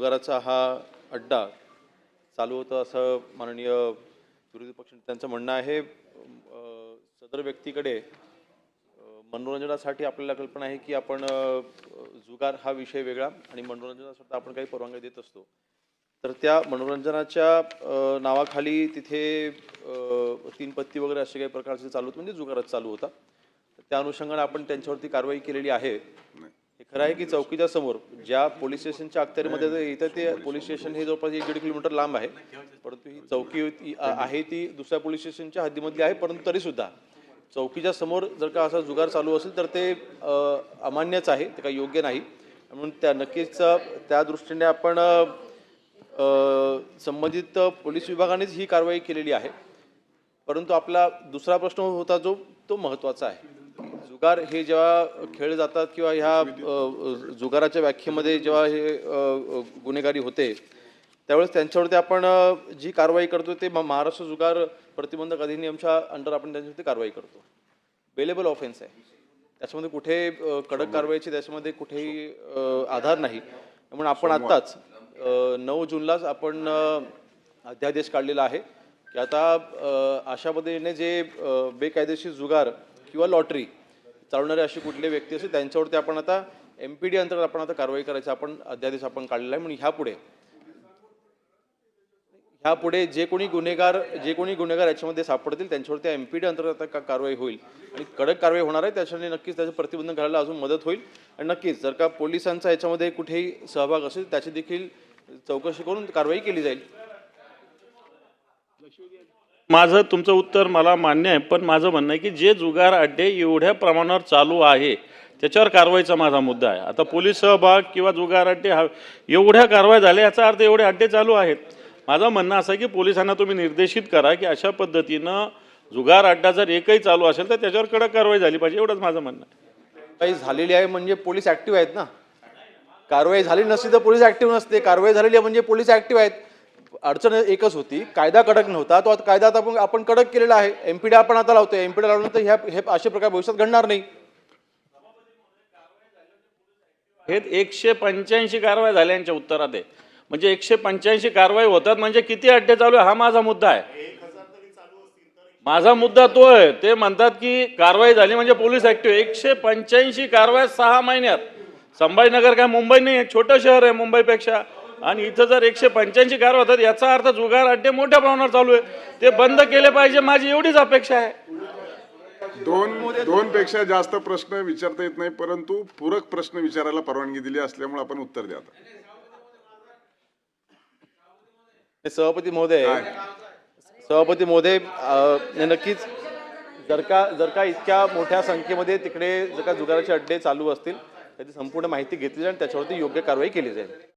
जुगाराचा हा अड्डा चालू होतं असं माननीय विरोधी पक्ष त्यांचं म्हणणं आहे. सदर व्यक्तीकडे मनोरंजनासाठी आपल्याला कल्पना आहे की आपण जुगार हा विषय वेगळा आणि मनोरंजनासाठी आपण काही परवानगी देत असतो. तर त्या मनोरंजनाच्या नावाखाली तिथे तीन पत्ती वगैरे असे काही प्रकारचे चालू होते. म्हणजे जुगारच चालू होता. त्या अनुषंगाने आपण त्यांच्यावरती कारवाई केलेली आहे. हे खरं आहे की चौकीच्या समोर ज्या पोलीस स्टेशनच्या अखत्यारीमध्ये इथं ते पोलीस स्टेशन हे जवळपास एक दीड किलोमीटर लांब आहे. परंतु ही चौकी आहे ती दुसऱ्या पोलीस स्टेशनच्या हद्दीमधली आहे परंतु तरीसुद्धा चौकीच्या समोर जर का असा जुगार चालू असेल तर ते अमान्यच आहे ते काही योग्य नाही. म्हणून त्या नक्कीच त्या दृष्टीने आपण संबंधित पोलीस विभागानेच ही कारवाई केलेली आहे. परंतु आपला दुसरा प्रश्न होता जो तो महत्त्वाचा आहे. जुगार हे जेव्हा खेळ जातात किंवा ह्या जुगाराच्या व्याख्येमध्ये जेव्हा हे गुन्हेगारी होते त्यावेळेस त्यांच्यावरती आपण जी कारवाई करतो ते महाराष्ट्र जुगार प्रतिबंधक अधिनियमच्या अंडर आपण त्यांच्यावरती कारवाई करतो. बेलेबल ऑफेन्स आहे. त्याच्यामध्ये कुठे कडक कारवाईची त्याच्यामध्ये कुठेही आधार नाही. म्हणून आपण आत्ताच नऊ जूनलाच आपण अध्यादेश काढलेला आहे की आता अशा पद्धतीने जे बेकायदेशीर जुगार किंवा लॉटरी चालवणारे असे कुठले व्यक्ती असतील त्यांच्यावरती आपण आता एम पी डी अंतर्गत आपण आता कारवाई करायची आपण अध्यादेश आपण काढलेला आहे. म्हणून ह्यापुढे ह्यापुढे जे कोणी गुन्हेगार जे कोणी गुन्हेगार याच्यामध्ये सापडतील त्यांच्यावरती एम पी डी अंतर्गत आता का- कारवाई होईल? आणि कडक कारवाई होणार आहे त्याच्याने नक्कीच त्याचं प्रतिबंध करायला अजून मदत होईल. आणि नक्कीच जर का पोलिसांचा याच्यामध्ये कुठेही सहभाग असेल त्याची देखील चौकशी करून कारवाई केली जाईल. माझं तुमचं उत्तर मला मान्य आहे पण माझं म्हणणं आहे की जे जुगार अड्डे एवढ्या प्रमाणावर चालू आहे त्याच्यावर कारवाईचा माझा मुद्दा आहे. आता पोलीस सहभाग किंवा जुगार अड्डे हा एवढ्या कारवाई झाल्या याचा अर्थ एवढे अड्डे चालू आहेत. माझं म्हणणं असं आहे की पोलिसांना तुम्ही निर्देशित करा की अशा पद्धतीनं जुगार अड्डा जर एकही चालू असेल तर त्याच्यावर कडक कारवाई झाली पाहिजे एवढंच माझं म्हणणं आहे. काही झालेली आहे म्हणजे पोलीस ॲक्टिव्ह आहेत ना? कारवाई झाली नसती तर पोलीस ॲक्टिव्ह नसते. कारवाई झालेली आहे म्हणजे पोलीस ॲक्टिव्ह आहेत. अडचण एकच होती. कायदा कडक नव्हता. तो आता कायदा आता आपण आपण कडक केलेला आहे. एमपीडी आपण आता लावतो एमपीडी लावल्यानंतर ह्या हे असे प्रकार भविष्यात घडणार नाही. हे एकशे पंच्याऐंशी कारवाई झाल्या यांच्या उत्तरात आहे. म्हणजे एकशे पंच्याऐंशी कारवाई होतात म्हणजे किती अड्डे चालू आहे? हा माझा मुद्दा आहे. माझा मुद्दा तो आहे. ते म्हणतात की कारवाई झाली म्हणजे पोलीस ऍक्टिव्ह. एकशे पंच्याऐंशी कारवाई सहा महिन्यात. संभाजीनगर काय मुंबई नाही छोटं शहर आहे मुंबईपेक्षा. आणि इथं जर एकशे पंच्याऐंशी कारवाई होतात याचा अर्थ जुगार अड्डे मोठ्या प्रमाणावर चालू आहे. ते बंद केले पाहिजे माझी एवढीच अपेक्षा आहे. दोन दोन पेक्षा जास्त प्रश्न विचारता येत नाही परंतु पूरक प्रश्न विचारायला परवानगी दिली असल्यामुळे आपण उत्तर द्या. हे सभापती महोदय सभापती महोदय हे नक्कीच जर का जर का इतक्या मोठ्या संख्येमध्ये तिकडे जर का जुगाराचे अड्डे चालू असतील त्याची संपूर्ण माहिती घेतली जाईल आणि त्याच्यावरती योग्य कारवाई केली जाईल.